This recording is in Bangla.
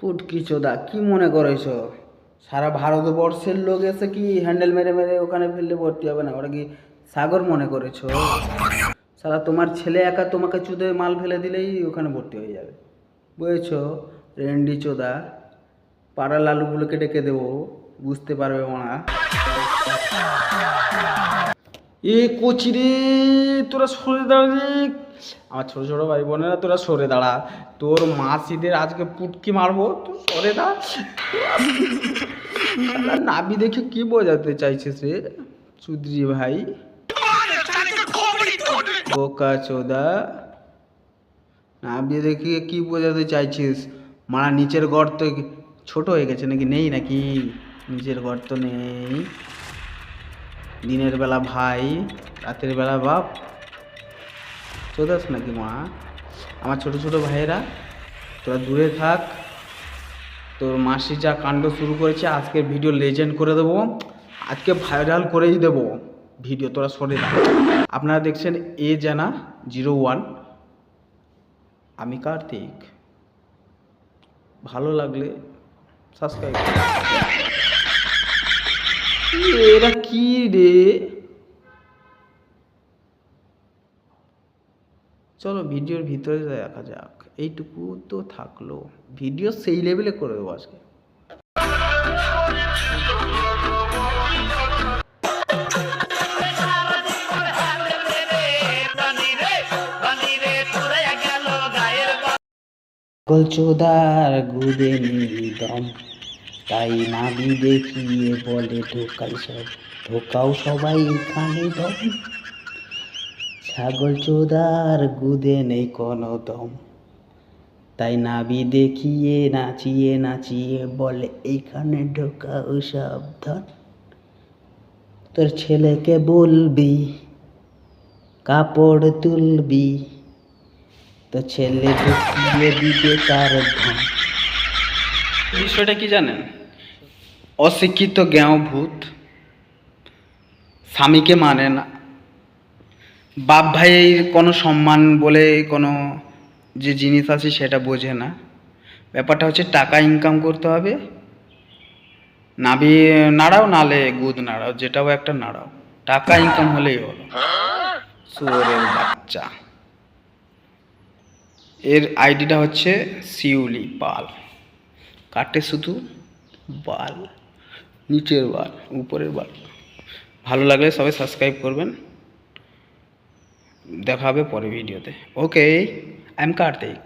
পুটকি চোদা কি মনে করেছ? সারা ভারতবর্ষের লোক এসে কি হ্যান্ডেল মেরে মেরে ওখানে ফেললে ভর্তি হবে না? ওরা কি সাগর মনে করেছ? সারা তোমার ছেলে একা তোমাকে চুদে মাল ফেলে দিলেই ওখানে ভর্তি হয়ে যাবে। বুঝেছ? রেন্ডি চোদা পাড়া লালুগুলোকে ডেকে দেবো। বুঝতে পারবে ওনা এ কচিরে তোরা সরে দাঁড়ালি আমার ছোট ছোট ভাই বোনেরা, তোরা সরে দাঁড়া। তোর মাসিদের আজকে পুটকি মারবো, তুই সরে দাঁড়া। নাবি দেখে কি বোঝাতে চাইছিস রে চুদ্রি ভাই? বোকা চোদা। নাবি দেখে কি বোঝাতে চাইছিস? মারা নিচের গর্ত ছোট হয়ে গেছে নাকি নেই নাকি? নিচের গর্ত নেই। দিনের বেলা ভাই, রাতের বেলা বাপ। চলে চোদাস নাকি মা? আমার ছোট ছোট ভাইয়েরা, তোরা দূরে থাক। তোর মাসি যা কাণ্ড শুরু করেছে আজকে ভিডিও লেজেন্ড করে দেবো। আজকে ভাইরাল করেই দেবো। ভিডিও তোরা সরে আপনারা দেখছেন এ জানা জিরো ওয়ান আমি কার্তিক। ভালো লাগলে সাবস্ক্রাইব এরা কি রে? চলো ভিডিওর ভিতরে দেখা যাক। এইটুকু তো থাকল। ভিডিও সেই লেভেলে করে দেবো আজকে। চোদার গুদে নিদম। তাই নাবি দেখিয়ে বলে, ঢোকাই সব, ঢোকাও সবাই কানে দম। ছাগল চোদার গুদে নেই কোনো দম। তাই নাবি দেখিয়ে, নাচিয়ে নাচিয়ে বলে, এইখানে ঢোকাও সাবধান। তোর ছেলেকে বলবি, কাপড় তুলবি তো ছেলে ঢুকিয়ে দিবে তার ধন। বিষয়টা কি জানেন? অশিক্ষিত জ্ঞাও ভূত স্বামীকে মানে না। বাপ ভাইয়ের কোনো সম্মান বলে কোনো যে জিনিস আছে সেটা বোঝে না। ব্যাপারটা হচ্ছে টাকা ইনকাম করতে হবে। নাবি, নাড়াও নালে গুদ নাড়াও, যেটাও একটা নাড়াও। টাকা ইনকাম হলেই হলো। সুরের বাচ্চা। এর আইডিটা হচ্ছে শিউলি পাল। কাটে শুধু বাল, নিচের বাল, উপরের বাল। ভালো লাগলে সবাই সাবস্ক্রাইব করবেন। দেখা হবে পরে ভিডিওতে ওকে আই এম কার্তিক